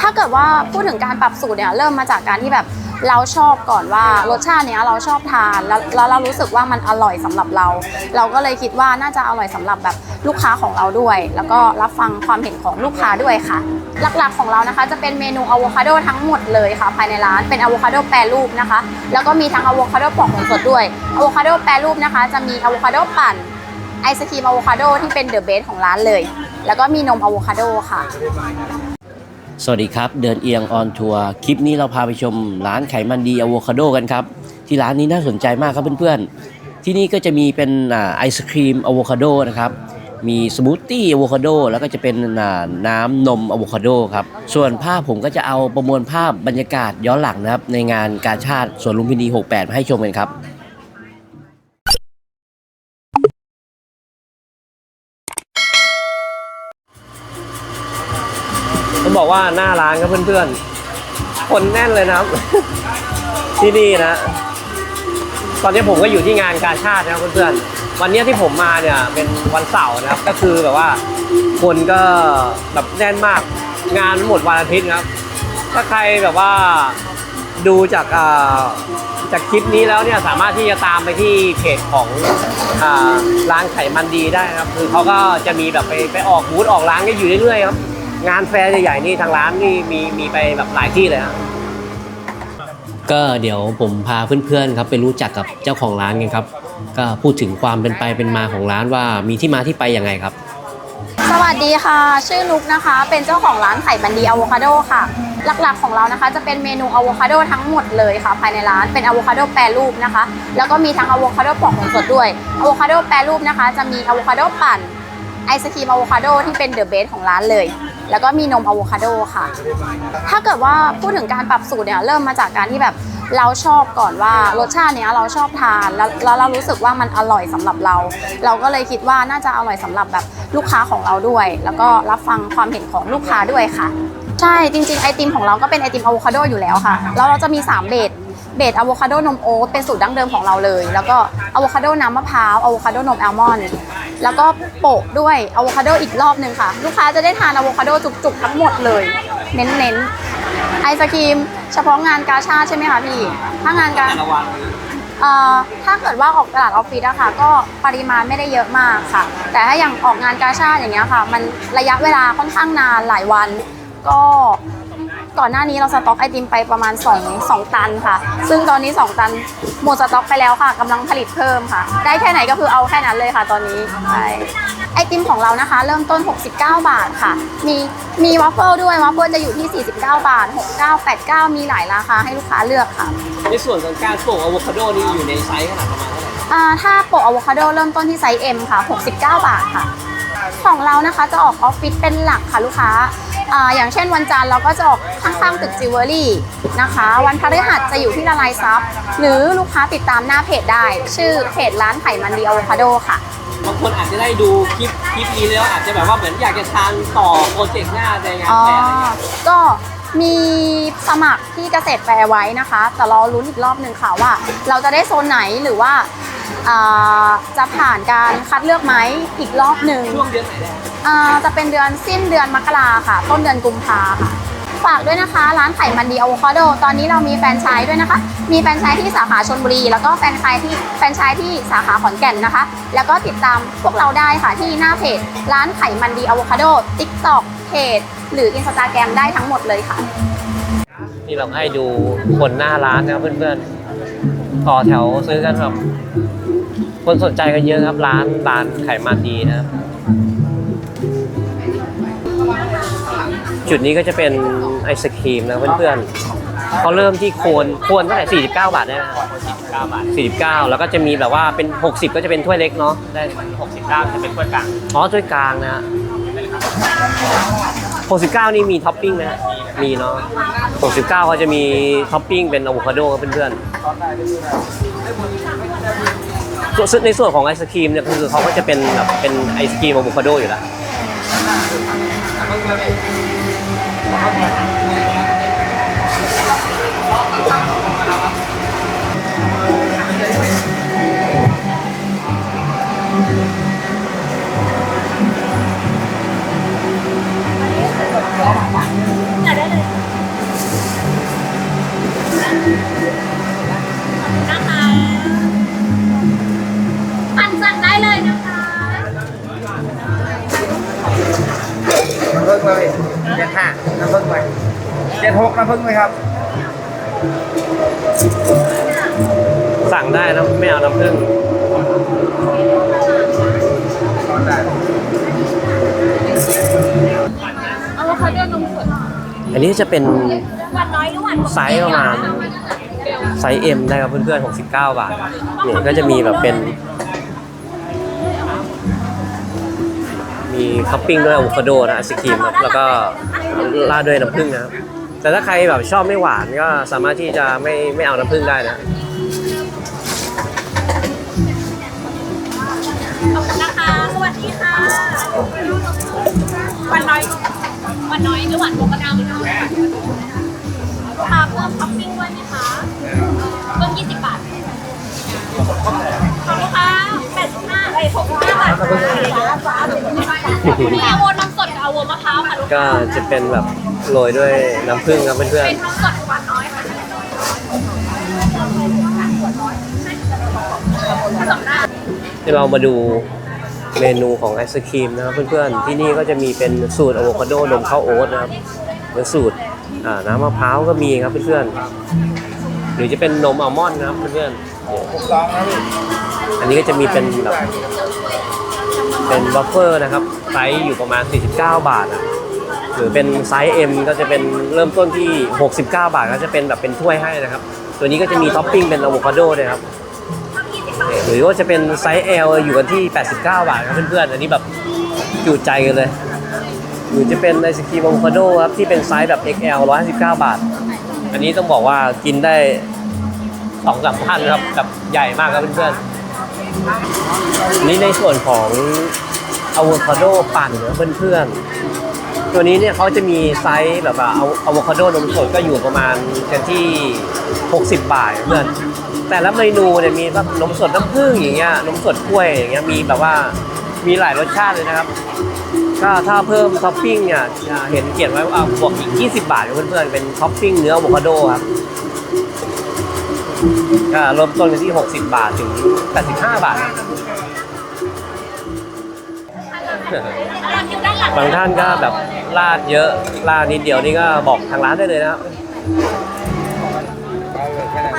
ถ้าเกิดว่าพูดถึงการปรับสูตรเนี่ยเริ่มมาจากการที่แบบเราชอบก่อนว่ารสชาติเนี้ยเราชอบทานแล้วแล้วเรารู้สึกว่ามันอร่อยสำหรับเรา เราก็เลยคิดว่าน่าจะอร่อยสำหรับแบบลูกค้าของเราด้วย แล้วก็รับฟังความเห็นของลูกค้าด้วยค่ะ หลักๆของเรานะคะจะเป็นเมนูอะโวคาโดทั้งหมดเลยค่ะภายในร้านเป็นอะโวคาโดแปรรูปนะคะ แล้วก็มีทั้งอะโวคาโดปอกผงสดด้วยอะโวคาโดแปรรูปนะคะ จะมีอะโวคาโดปั่นไอศครีมอะโวคาโดที่เป็นเดอะเบสของร้านเลย แล้วก็มีนมอะโวคาโดค่ะ สวัสดีครับ เดินเอียงออนทัวร์คลิปนี้เราพาไปชมร้านไขมันดีอะโวคาโดกันครับ ที่ร้านนี้น่าสนใจมากครับเพื่อนๆ ที่นี่ก็จะมีเป็นไอศครีมอะโวคาโดนะครับ มีสมูทตี้อะโวคาโดแล้วก็จะเป็นน้ำนมอะโวคาโดครับ ส่วนภาพผมก็จะเอาประมวลภาพบรรยากาศย้อนหลังนะครับ ในงานการชาติสวนลุมพินี 68 มาให้ชมกันครับ บอกว่าหน้าร้านครับเพื่อนๆ คนแน่นเลยนะครับ ที่นี่นะ ตอนนี้ผมก็อยู่ที่งานกาชาตินะครับเพื่อนๆ วันนี้ที่ผมมาเนี่ยเป็นวันเสาร์นะครับ ก็คือแบบว่าคนก็แบบแน่นมาก งานหมดวันอาทิตย์ครับ ถ้าใครแบบว่าดูจากจากคลิปนี้แล้วเนี่ยสามารถที่จะตามไปที่เพจของร้านไขมันดีได้นะครับ คือเขาก็จะมีแบบไปไปออกบูธออกร้านก็อยู่เรื่อยๆครับ งานแฟร์ใหญ่ๆนี่ทางร้านนี่มีมีไปแบบหลายที่เลยครับก็เดี๋ยวผมพาเพื่อนๆครับไปรู้จักกับเจ้าของร้านกันครับ ก็พูดถึงความเป็นไปเป็นมาของร้านว่ามีที่มาที่ไปยังไงครับ สวัสดีค่ะ ชื่อนุกนะคะ เป็นเจ้าของร้านไข่บันดีอะโวคาโดค่ะ หลักๆของเรานะคะ จะเป็นเมนูอะโวคาโดทั้งหมดเลยค่ะ ภายในร้านเป็นอะโวคาโดแปรรูปนะคะ แล้วก็มีทั้งอะโวคาโดปอกผงสดด้วยอะโวคาโดแปรรูปนะคะ จะมีอะโวคาโดปั่น ไอศครีมอะโวคาโดที่เป็นเดอะเบสของร้านเลย แล้วก็มีนมอะโวคาโดค่ะ ถ้าเกิดว่าพูดถึงการปรับสูตรเนี่ยเริ่มมาจากการที่แบบเราชอบก่อนว่ารสชาติเนี้ยเราชอบทานแล้วแล้วเรารู้สึกว่ามันอร่อยสำหรับเรา เราก็เลยคิดว่าน่าจะอร่อยสำหรับแบบลูกค้าของเราด้วย แล้วก็รับฟังความเห็นของลูกค้าด้วยค่ะ ใช่จริงๆไอติมของเราก็เป็นไอติมอะโวคาโดอยู่แล้วค่ะแล้วเราจะมี 3 เบส เบสอะโวคาโดนมโอ๊ตเป็นสูตรดั้งเดิมของเราเลย แล้วก็อะโวคาโดน้ำมะพร้าวอะโวคาโดนมแอลมอนด์แล้วก็โปะด้วยอะโวคาโดอีกรอบหนึ่งค่ะ ลูกค้าจะได้ทานอะโวคาโดจุกๆทั้งหมดเลย เน้นๆไอศครีมเฉพาะงานกาชาใช่ไหมคะพี่ ถ้างานกาถ้าเกิดว่าออกตลาดออฟฟิศอะค่ะ ก็ปริมาณไม่ได้เยอะมากค่ะ แต่ถ้าอย่างออกงานกาชาอย่างเงี้ยค่ะ มันระยะเวลาค่อนข้างนานหลายวัน ก็ ก่อนหน้านี้เราสต็อกไอติมไปประมาณ2 2ตันค่ะ ซึ่งตอนนี้ 2 ตันหมดสต็อกไปแล้วค่ะกำลังผลิตเพิ่มค่ะ ได้แค่ไหนก็คือเอาแค่นั้นเลยค่ะ ตอนนี้ใช่ไอติมของเรานะคะ เริ่มต้น 69 บาทค่ะ มีมีวัฟเฟิลด้วยวัฟเฟิลจะอยู่ที่ 49 บาท 69 89 มีหลายราคาให้ลูกค้าเลือกค่ะ ในส่วนของการปลูกอะโวคาโดนี่อยู่ในไซส์ขนาดประมาณเท่าไหร่อ่าถ้าโปะอะโวคาโดเริ่มต้นที่ไซส์ M ค่ะ 69 บาทค่ะ ของเรานะคะจะออกออฟฟิศเป็นหลักค่ะลูกค้า อ่าอย่างเช่นวันจันทร์เราก็จะออกข้างๆตึกจิวเวลรี่นะคะ วันพฤหัสจะอยู่ที่ละลายซับหรือลูกค้าติดตามหน้าเพจได้ ชื่อเพจร้านไข่มันดีอะโวคาโดค่ะ บางคนอาจจะได้ดูคลิปคลิปนี้แล้วอาจจะแบบว่าเหมือนอยากจะทานต่อโปรเจกต์หน้าในงานอ๋อแฟร์อะไรอย่างเงี้ย ก็ มีสมัครที่เกษตรแฟร์ไว้นะคะ แต่รอรุ้นอีกรอบหนึ่งค่ะว่า เราจะได้โซนไหนหรือว่าอ่าจะผ่านการคัดเลือกไหมอีกรอบหนึ่งช่วงเดือนไหนได้อ่าจะเป็นเดือนสิ้นเดือนมกราค่ะ ต้นเดือนกุมภาค่ะ ฝากด้วยนะคะ ร้านไข่มันดีอะโวคาโด ตอนนี้เรามีแฟรนไชส์ด้วยนะคะ มีแฟรนไชส์ที่สาขาชลบุรี แล้วก็แฟรนไชส์ที่แฟรนไชส์ที่สาขาขอนแก่นนะคะ แล้วก็ติดตามพวกเราได้ค่ะที่หน้าเพจ ร้านไข่มันดีอะโวคาโด TikTok เพจหรือ Instagram ได้ทั้งหมดเลยค่ะ นี่เราให้ดูคนหน้าร้านนะครับเพื่อนๆ ต่อแถวซื้อกันแบบคนสนใจกันเยอะครับร้านร้านไขมันดีนะครับ จุดนี้ก็จะเป็นไอศครีมนะเพื่อนๆเขาเริ่มที่โคนโคนเท่าไหร่49 บาทได้ไหม49บาท49 แล้วก็จะมีแบบว่าเป็น 60 ก็จะเป็นถ้วยเล็กเนาะได้69จะเป็นถ้วยกลางอ๋อถ้วยกลางนะฮะ69 นี่มีท็อปปิ้งไหมฮะมีเนาะ69เขาจะมีท็อปปิ้งเป็นอะโวคาโดครับเพื่อนๆส่วนในส่วนของไอศครีมเนี่ยคือเขาก็จะเป็นแบบเป็นไอศครีมอะโวคาโดอยู่แล้ว อยากไน้ำผึ้งไหมเจ็ดหกน้ำผึ้งไหมครับ สั่งได้นะไม่เอาน้ำผึ้งได้อะโวคาโดนมสดอันนี้จะเป็นหวานน้อยหรือหวานไซส์ประมาณไซส์ M ได้ครับเพื่อนๆ69 บาท เนี่ยก็จะมีแบบเป็น มีท็อปปิ้งด้วยอะโวคาโดนะไอศครีมครับแล้วก็ราดด้วยน้ำผึ้งนะครับแต่ถ้าใครแบบชอบไม่หวานก็สามารถที่จะไม่ไม่เอาน้ำผึ้งได้นะขอบคุณนะคะ สวัสดีค่ะวานน้อยวานน้อยหรือหวานโมกระดำค่ะเพิ่มท็อปปิ้งด้วยไหมคะ เพิ่ม 20 บาทขอบคุณค่ะ85เอ้ย65บาท มีอโวนมสดกับอาโวมะพร้าวค่ะลูกก็จะเป็นแบบโรยด้วยน้ำผึ้งครับเพื่อนเป็นนมสดหวานน้อยค่ะผสมได้ๆที่เรามาดูเมนูของไอศครีมนะครับเพื่อนๆ ที่นี่ก็จะมีเป็นสูตรอะโวคาโดนมข้าวโอ๊ตนะครับหรือสูตรอ่าน้ำมะพร้าวก็มีครับเพื่อนๆ หรือจะเป็นนมอัลมอนด์นะครับเพื่อนๆ อันนี้ก็จะมีเป็นแบบ เป็นบัฟเฟอร์นะครับไซส์อยู่ประมาณ 49 บาทอะหรือเป็นไซส์ M ก็จะเป็นเริ่มต้นที่ 69 บาทก็จะเป็นแบบเป็นถ้วยให้นะครับ ตัวนี้ก็จะมีท็อปปิ้งเป็นอะโวคาโดด้วยครับหรือว่าจะเป็นไซส์ L อยู่กันที่ 89 บาทครับเพื่อนๆ อันนี้แบบจุใจกันเลย หรือจะเป็นไอศครีมอะโวคาโดครับที่เป็นไซส์แบบ XL 159 บาท อันนี้ต้องบอกว่ากินได้สองสามพันครับแบบใหญ่มากครับเพื่อนๆ นนี้ในส่วนของอะโวคาโดปั่นนะเพื่อนๆ ตัวนี้เนี่ยเขาจะมีไซส์แบบว่าเอาอะโวคาโดนมสดก็อยู่ประมาณกันที่ 60 บาทเพื่อนแต่ละเมนูเนี่ยมีแบบนมสดน้ำผึ้งอย่างเงี้ยนมสดกล้วยอย่างเงี้ยมีแบบว่ามีหลายรสชาติเลยนะครับก็ถ้าเพิ่มท็อปปิ้งเนี่ยเห็นเขียนไว้ว่าบวกอีก 20 บาทเพื่อนๆเป็นท็อปปิ้งเนื้ออะโวคาโดครับ ก็เริ่มต้นกันที่ 60 บาทถึง 85 บาทครับเราอยู่ด้านหลังบางท่านก็แบบราดเยอะราดนิดเดียวนี่ก็บอกทางร้านได้เลยนะครับเอาเลยแค่นั้น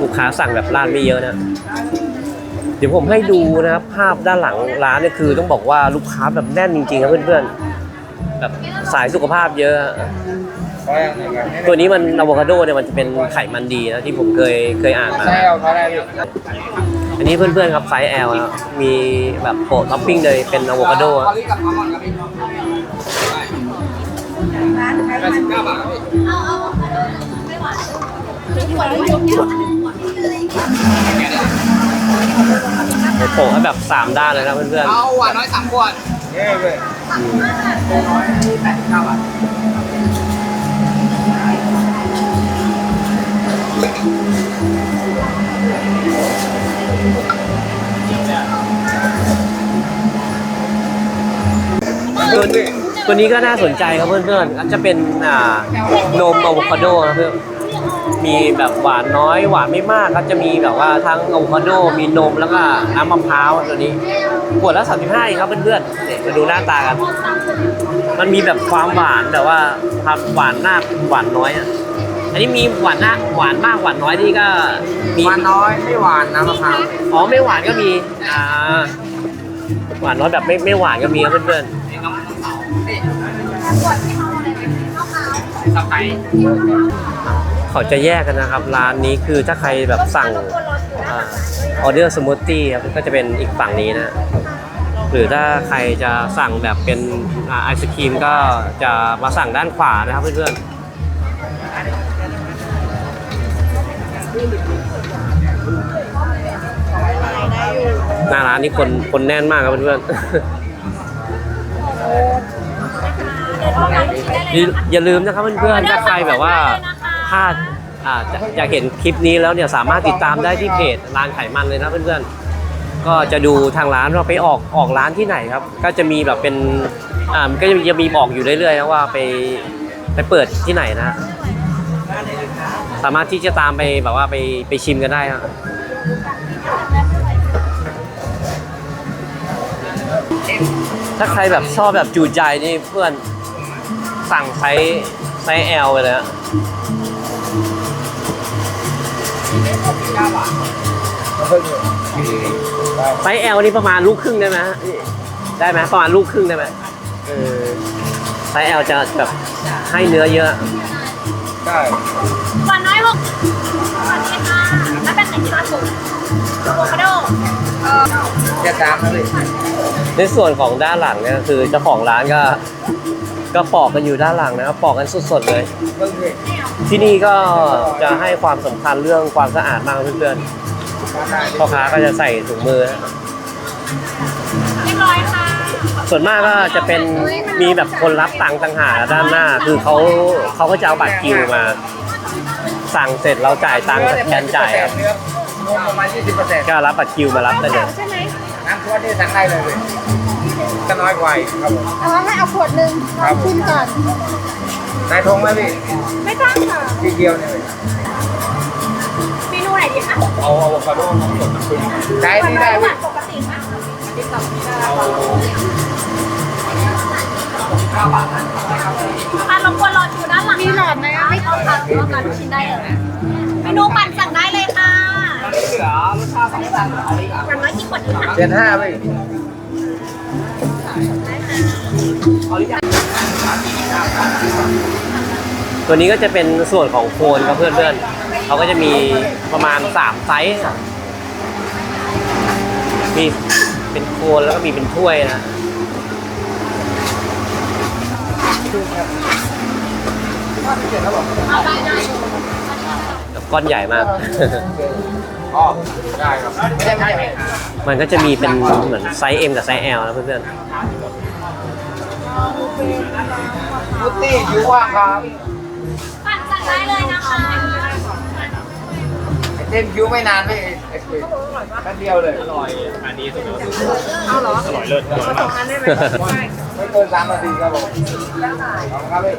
ลูกค้าสั่งแบบราดไม่เยอะนะ เดี๋ยวผมให้ดูนะครับ ภาพด้านหลังร้านเนี่ยคือ ต้องบอกว่าลูกค้าแบบแน่นจริงๆครับเพื่อนๆแบบสายสุขภาพเยอะ ขออย่างหนึ่งครับตัวนี้มันอะโวคาโดเนี่ยมันจะเป็นไขมันดีนะที่ผมเคยเคยอ่านมาใช่เอาเขาได้พี่อันนี้เพื่อนๆครับไซส์ L นะมีแบบโปะท็อปปิ้งเลยเป็นอะโวคาโดคออะรี่กับอัลมอนด์ครับพี่แปดสิบเก้าบาทครับพี่เอาเอาไม่หวานไม่หวานไม่หวานโปะให้แบบ 3 ด้านเลยนะเพื่อนเอาหวานน้อยสามขวดเย้เลยตัวน้อยแปดสิบเก้าบาท ตัวตัวนี้ก็น่าสนใจครับเพื่อนๆก็จะเป็นอ่านมอะโวคาโดนะเพื่อนมีแบบหวานน้อยหวานไม่มากครับจะมีแบบว่าทั้งอะโวคาโดมีนมแล้วก็น้ำมะพร้าวตัวนี้ขวดละ35เองครับเพื่อนๆเนี่ยมาดูหน้าตากัน มันมีแบบความหวานแต่ว่าความหวานมาหวานน้อยอะ อันนี้มีหวานมากหวานมากหวานน้อยที่ก็มีหวานน้อยไม่หวานน้ำมะพร้าวอ๋อไม่หวานก็มีอ่าหวานน้อยแบบไม่ไม่หวานก็มีครับเพื่อนสไปๆเขาจะแยกกันนะครับ ร้านนี้คือถ้าใครแบบสั่งออเดอร์สมูทตี้ครับก็จะเป็นอีกฝั่งนี้นะหรือถ้าใครจะสั่งแบบเป็นอ่าไอศครีมก็จะมาสั่งด้านขวานะครับเพื่อนๆาร้านนี้คนคนแน่นมากครับเพื่อนๆอย่าอย่าลืมนะครับเพื่อนๆถ้าใครแบบว่าพลาดอ่าจะอยากเห็นคลิปนี้แล้วเนี่ยสามารถติดตามได้ที่เพจร้านไขมันเลยนะเพื่อนๆ ก็จะดูทางร้านว่าไปออกออกร้านที่ไหนครับ ก็จะมีแบบเป็นอ่ามันก็จะมีบอกอยู่เรื่อยๆนะว่าไปไปเปิดที่ไหนนะ สามารถที่จะตามไปแบบว่าไปไปชิมกันได้ครับ ถ้าใครแบบชอบแบบจูใจนี่เพื่อนสั่งไซส์ไซส์ L ไปเลยฮะเพิ่งเลยได้ไซส์ L นี่ประมาณลูกครึ่งได้ไหมฮะได้ไหมประมาณลูกครึ่งได้ไหมเออไซส์ L จะแบบให้เนื้อเยอะ ได้หวานน้อยหกสวัสดีค่ะถ้าเป็นไหนที่ร้านผมอะโวคาโดแค่ตามนะพี่ ในส่วนของด้านหลังเนี่ยคือเจ้าของร้านก็ก็ปอกกันอยู่ด้านหลังนะครับปอกกันสดๆเลยเพิ่งเลยที่นี่ก็จะให้ความสำคัญเรื่องความสะอาดมากเพื่อนมาได้ๆพ่อค้าก็จะใส่ถุงมือฮะเรียบร้อยค่ะส่วนมากก็จะเป็นมีแบบคนรับตังค์ต่างหากด้านหน้า คือเขาเขาก็จะเอาบัตรคิวมา สั่งเสร็จเราจ่ายตังค์สแกนจ่ายครับเนื้อรวมประมาณ20เปอร์เซ็นต์ก็รับบัตรคิวมารับได้เลย ใช่ไหม น้ำท่วมนี่สั่งได้เลยเลยจะน้อยกว่าอีกครับผมเอาให้เอาขวดหนึ่งลองชิมก่อน นายทงไหมพี่ไม่ต้องค่ะทีเดียวเนี่ยพี่เมนูไหนดีคะเอาอะโวคาโดน้ำสดน้ำผึ้งได้นี่ได้หพี่วานปกติไหมอะรบกวนรออยู่ด้านหลังมีหลอดไหมไม่ต้องค่ะเอาการชิ้นได้เลยเมนูปั่นสั่งได้เลยค่ะ เหลือรสชาติสองสั่งเอาอีกอย่างน้อยกี่ขวดดีคะเจ็ดห้าพี่ตัวนี้ก็จะเป็นส่วนของโคนครับเพื่อนๆเขาก็จะมีประมาณ 3 ไซส์อะมีเป็นโคนแล้วก็มีเป็นถ้วยนะเอาได้ได้แบบก้อนใหญ่มาก อ๋อได้ครับไม่ใช่ไม่ใช่มันก็จะมีเป็นเหมือนไซส์ M กับไซส์ L นะเพื่อนพุตตี้คิวว่างครับปั่นสั่งได้เลยนะคะไอเทมคิวไม่นานไม่ไอ้คุยแป๊บเดียวเลยอร่อยอันนี้สุดยอดเอาเหรออร่อยเลิศอร่อยมากไม่เกินสามนาทีครับผมขอบคุณครับพี่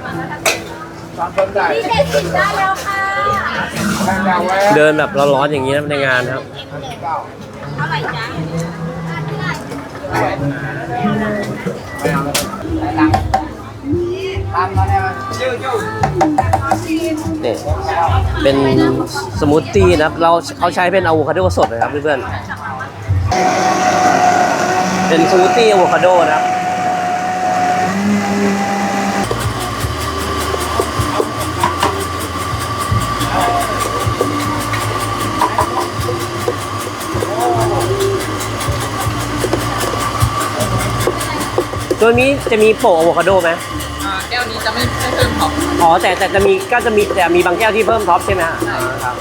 สามคนได้พี่เด็กกินได้แล้วค่ะแม่ง เดินแบบร้อนๆอย่างนี้นะในงานครับเก้าเท่าไหร่จ๊ะไม่เอาแล้วตังค์ตามมาเนี่ยเนี่ยเป็นสมูทตี้นะครับเราเขาใช้เป็นอะโวคาโดสดนะครับเพื่อนๆเป็นสมูทตี้อะโวคาโดนะครับ ตัวนี้จะมีโปะอะโวคาโดไหมแก้วนี้จะไม่ไม่เพิ่มท็อปอ๋อแต่แต่จะมีก็จะมีแต่มีบางแก้วที่เพิ่มท็อปใช่ไหมฮะอ่าครับ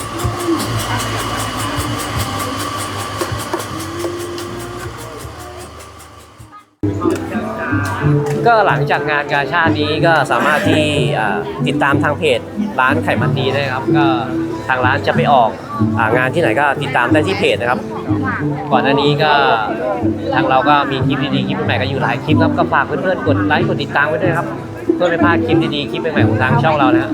ก็หลังจากงานกาชาตินี้ก็สามารถที่ติดตามทางเพจร้านไข่มันดีได้ครับ ก็ทางร้านจะไปออกองานที่ไหนก็ติดตามได้ที่เพจนะครับ ก่อนหน้านี้ก็ทางเราก็มีคลิปดีๆคลิปใหม่ๆก็อยู่หลายคลิปครับก็ฝากเพื่อนๆกดไลค์กดติดตามไว้ด้วยครับเพื่อไม่พลาดคลิปดีๆคลิปใหม่ๆของทางช่องเรานะครับ